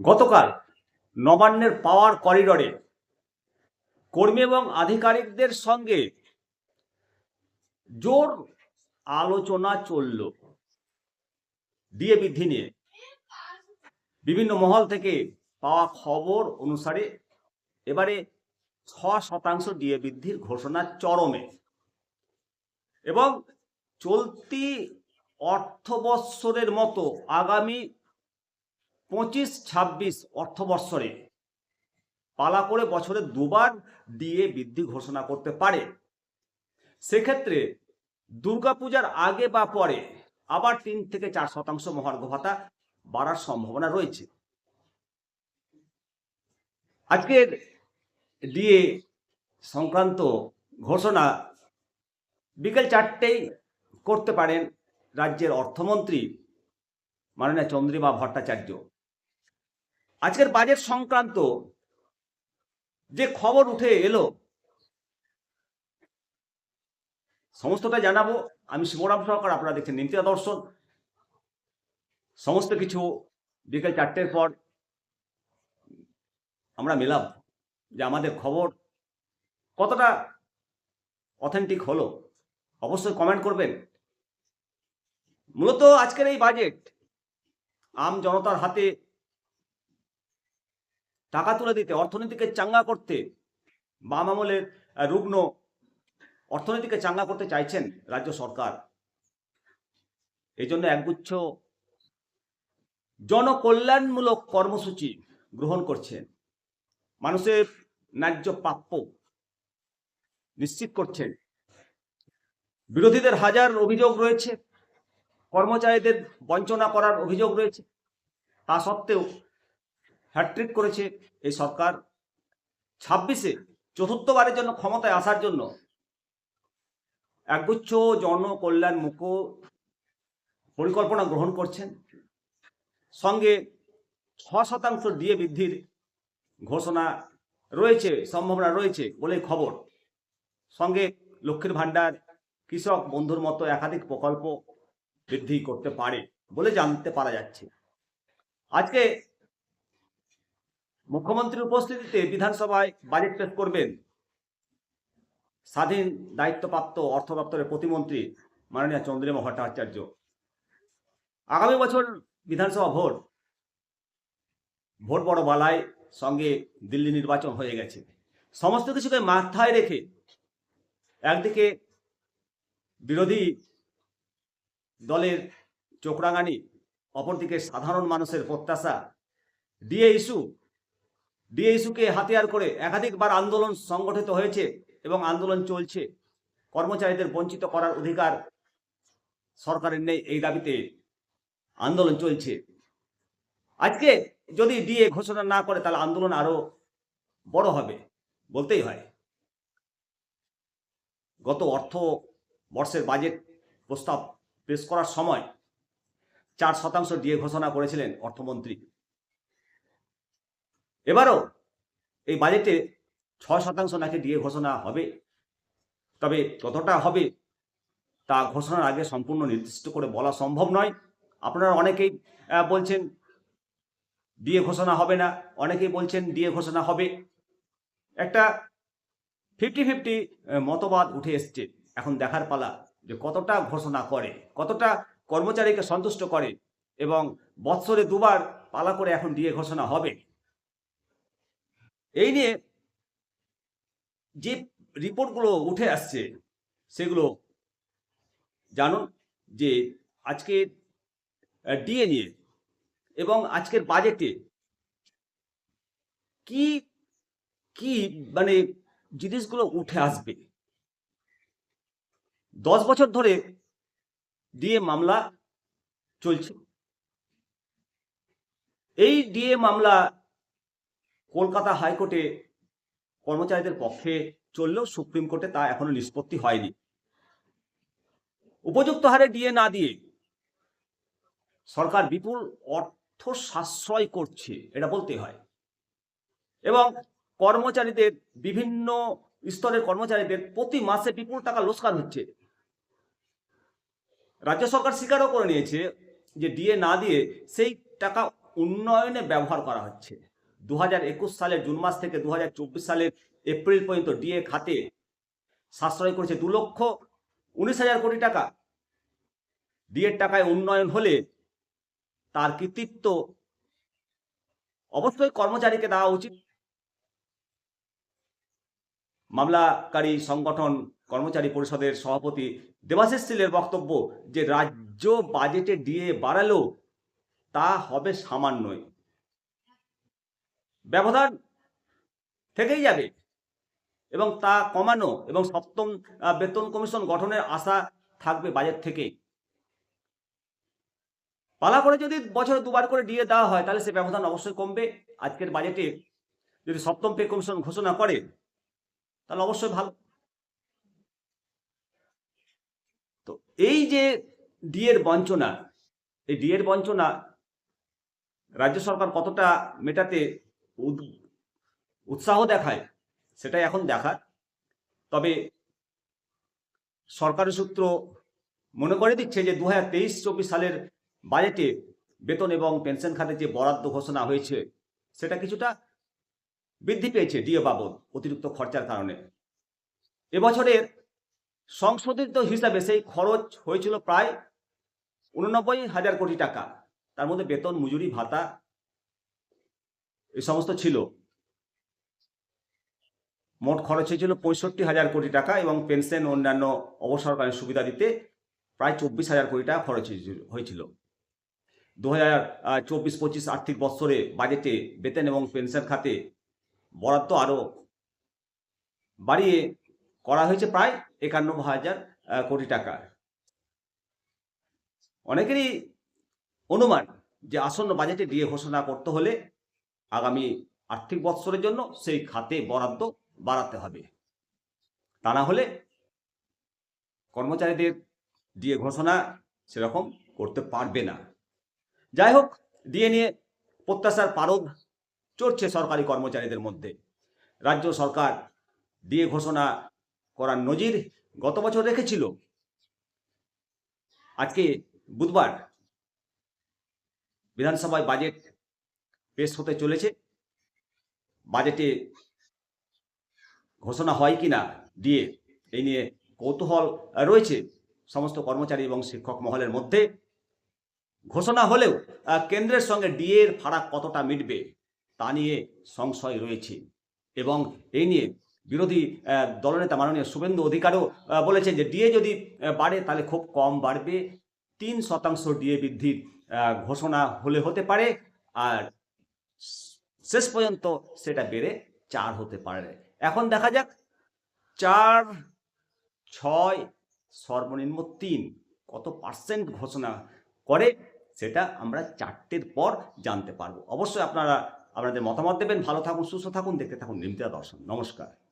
গতকাল নবান্নের পাওয়ার করিডরে কর্মী এবং আধিকারিকদের সঙ্গে জোর আলোচনা চলল। ডিএ বৃদ্ধি নিয়ে বিভিন্ন মহল থেকে পাওয়া খবর অনুসারে এবারে ছ শতাংশ ডিএ বৃদ্ধির ঘোষণা চরমে এবং চলতি অর্থবৎসরের মতো আগামী পঁচিশ, ছাব্বিশ অর্থবৎসরে। পালা করে বছরে দুবার ডিএ বৃদ্ধি ঘোষণা করতে পারে। সেক্ষেত্রে দুর্গাপূজার আগে বা পরে আবার তিন থেকে চার শতাংশ মহার্ঘ ভাতা বাড়ার সম্ভাবনা রয়েছে। আজকের ডিএ সংক্রান্ত ঘোষণা বিকেল চারটেই করতে পারেন রাজ্যের অর্থমন্ত্রী মাননীয় চন্দ্রিমা ভট্টাচার্য। আজকের বাজেট সংক্রান্ত যে খবর উঠে এলো, সমস্তটা জানাব। আমি শিবরাম সরকার, আপনারা দেখছেন নিমতিয়া দর্শন। সমস্ত কিছু বিকেল চারটের পর আমরা মেলাম যে আমাদের খবর কতটা অথেন্টিক হলো। অবশ্যই কমেন্ট করবেন। মূলত আজকের এই বাজেট আম জনতার হাতে টাকা তুলে দিতে, অর্থনীতিকে চাঙ্গা করতে। বাম আমলের রুগ্ন অর্থনীতিকে চাঙ্গা করতে চাইছেন রাজ্য সরকার। এই জন্য একগুচ্ছ জনকল্যাণমূলক কর্মসূচি গ্রহণ করছেন। মানুষের ন্যায্য প্রাপ্য নিশ্চিত করছেন। বিরোধীদের হাজার অভিযোগ রয়েছে, কর্মচারীদের বঞ্চনা করার অভিযোগ রয়েছে। তা সত্ত্বেও হ্যাট্রিক করেছে এই সরকার ছাব্বিশে চতুর্থবারের জন্য ক্ষমতায় আসার জন্য একগুচ্ছ জনকল্যাণ মুখ পরিকল্পনা গ্রহণ করছেন। সঙ্গে ছ শতাংশ ডিএ বৃদ্ধির ঘোষণা রয়েছে, সম্ভাবনা রয়েছে বলে খবর। সঙ্গে লক্ষ্মীর ভাণ্ডার কৃষক বন্ধুর মতো একাধিক প্রকল্প বৃদ্ধি করতে পারে বলে জানতে পারা যাচ্ছে। আজকে মুখ্যমন্ত্রীর উপস্থিতিতে বিধানসভায় বাজেট পেশ করবেন স্বাধীন দায়িত্বপ্রাপ্ত অর্থ দপ্তরের প্রতিমন্ত্রী মাননীয় চন্দ্রিমা ভট্টাচার্য। আগামী বছর বিধানসভা ভোট ভোট বড় বালায় সঙ্গে দিল্লি নির্বাচন হয়ে গেছে। সমস্ত কিছুকে মাথায় রেখে একদিকে বিরোধী দলের চোখরাঙানি অপরদিকে সাধারণ মানুষের প্রত্যাশা। ডিএ ইস্যু ডিএ ইস্যুকে হাতিয়ার করে একাধিকবার আন্দোলন সংগঠিত হয়েছে এবং আন্দোলন চলছে। কর্মচারীদের বঞ্চিত করার অধিকার সরকারের নেই এই দাবিতে আন্দোলন চলছে। আজকে যদি ডিএ ঘোষণা না করে, তাহলে আন্দোলন আরও বড় হবে, বলতেই হয়। গত অর্থ বর্ষের বাজেট প্রস্তাব পেশ করার সময় চার শতাংশ ডিএ ঘোষণা করেছিলেন অর্থমন্ত্রী। এবারও এই বাজেটে ছয় শতাংশ নাকি ডিএ ঘোষণা হবে। তবে কতটা হবে তা ঘোষণার আগে সম্পূর্ণ নির্দিষ্ট করে বলা সম্ভব নয়। আপনারা অনেকেই বলছেন ডিএ ঘোষণা হবে না। অনেকেই বলছেন ডিএ ঘোষণা হবে। একটা ফিফটি ফিফটি মতবাদ উঠে এসছে। এখন দেখার পালা যে কতটা ঘোষণা করে, কতটা কর্মচারীকে সন্তুষ্ট করে এবং বৎসরে দুবার পালা করে এখন ডিএ ঘোষণা হবে। এই নিয়ে যে রিপোর্টগুলো উঠে আসছে, সেগুলো জানুন যে আজকে ডিএ নিয়ে এবং আজকের বাজেটে কি কি মানে জিনিসগুলো উঠে আসবে। দশ বছর ধরে ডিএ মামলা চলছে। এই ডিএ মামলা কলকাতা হাইকোর্টে কর্মচারীদের পক্ষে চললেও সুপ্রিম কোর্টে তা এখনও নিষ্পত্তি হয়নি। উপযুক্ত হারে ডিএ না দিয়ে সরকার বিপুল অর্থ সাশ্রয় করছে, এটা বলতে হয়। এবং কর্মচারীদের, বিভিন্ন স্তরের কর্মচারীদের প্রতি মাসে বিপুল টাকা লোকসান হচ্ছে। রাজ্য সরকার স্বীকারও করে নিয়েছে যে ডিএ না দিয়ে সেই টাকা উন্নয়নে ব্যবহার করা হচ্ছে। দু সালের জুন মাস থেকে দু হাজার চব্বিশ সালের এপ্রিল পর্যন্ত ডিএ খাতে সাশ্রয় করেছে দু লক্ষ উনিশ হাজার কোটি টাকা। ডিএর টাকায় উন্নয়ন হলে তার কৃতিত্ব অবশ্যই কর্মচারীকে দেওয়া উচিত। মামলাকারী সংগঠন কর্মচারী পরিষদের সভাপতি দেবাশিস সিলের বক্তব্য যে রাজ্য বাজেটে ডিএ বাড়ালেও তা হবে সামান্যই। ব্যবধান থেকেই যাবে। এবং তা কমানো এবং সপ্তম বেতন কমিশন গঠনের আশা থাকবে বাজেট থেকে। পালা করে যদি বছরে দুবার করে ডিএ দেওয়া হয়, তাহলে সে ব্যবধান অবশ্যই কমবে। আজকের বাজেটে যদি সপ্তম পে কমিশন ঘোষণা করে, তাহলে অবশ্যই ভালো। তো এই যে ডিএর বঞ্চনা, এই ডিএর বঞ্চনা রাজ্য সরকার কতটা মেটাতে উৎসাহ দেখায়, সেটাই এখন দেখার। তবে সরকারি সূত্র মনে করে দিচ্ছে যে দু হাজার তেইশ চব্বিশ সালের বাজেটে বেতন এবং পেনশন খাতে যে বরাদ্দ ঘোষণা হয়েছে, সেটা কিছুটা বৃদ্ধি পেয়েছে ডিএ বাবদ অতিরিক্ত খরচার কারণে। এবছরের সংশোধিত হিসাবে সেই খরচ হয়েছিল প্রায় উননব্বই হাজার কোটি টাকা। তার মধ্যে বেতন, মজুরি, ভাতা এই সমস্ত ছিল। মোট খরচ হয়েছিল পঁয়ষট্টি হাজার কোটি টাকা এবং পেনশন অন্যান্য অবসরকালীন সুবিধা দিতে প্রায় চব্বিশ হাজার কোটি টাকা খরচ হয়েছিল- দু হাজার চব্বিশ, পঁচিশ আর্থিক বৎসরে বাজেটে বেতন এবং পেনশন খাতে বরাদ্দ আরও বাড়িয়ে করা হয়েছে প্রায় একান্ন হাজার কোটি টাকা। অনেকেরই অনুমান যে আসন্ন বাজেটে দিয়ে ঘোষণা করতে হলে আগামী আর্থিক বৎসরের জন্য সেই খাতে বরাদ্দ বাড়াতে হবে। তা না হলে কর্মচারীদের দিয়ে ঘোষণা সেরকম করতে পারবে না। যাই হোক, দিয়ে নিয়ে প্রত্যাশার পারদ চড়ছে সরকারি কর্মচারীদের মধ্যে। রাজ্য সরকার দিয়ে ঘোষণা করার নজির গত বছর রেখেছিল। আজকে বুধবার বিধানসভায় বাজেট পেশ হতে চলেছে। বাজেটে ঘোষণা হয় কি না দিয়ে এই নিয়ে কৌতূহল রয়েছে সমস্ত কর্মচারী এবং শিক্ষক মহলের মধ্যে। ঘোষণা হলেও কেন্দ্রের সঙ্গে ডিএ এর ফারাক কতটা মিটবে তা নিয়ে সংশয় রয়েছে। এবং এই নিয়ে বিরোধী দলনেতা মাননীয় শুভেন্দু অধিকারও বলেছেন যে ডিএ যদি বাড়ে তাহলে খুব কম বাড়বে। তিন শতাংশ ডিএ বৃদ্ধির ঘোষণা হলে হতে পারে। আর শেষ পর্যন্ত সেটা বেড়ে চার হতে পারে। এখন দেখা যাক, চার, ছয়, সর্বনিম্ন তিন কত পার্সেন্ট ঘোষণা করে সেটা আমরা চারটের পর জানতে পারব। অবশ্যই আপনারা, আপনাদের মতামত দেবেন। ভালো থাকুন, সুস্থ থাকুন, দেখতে থাকুন নিমতা দর্শন। নমস্কার।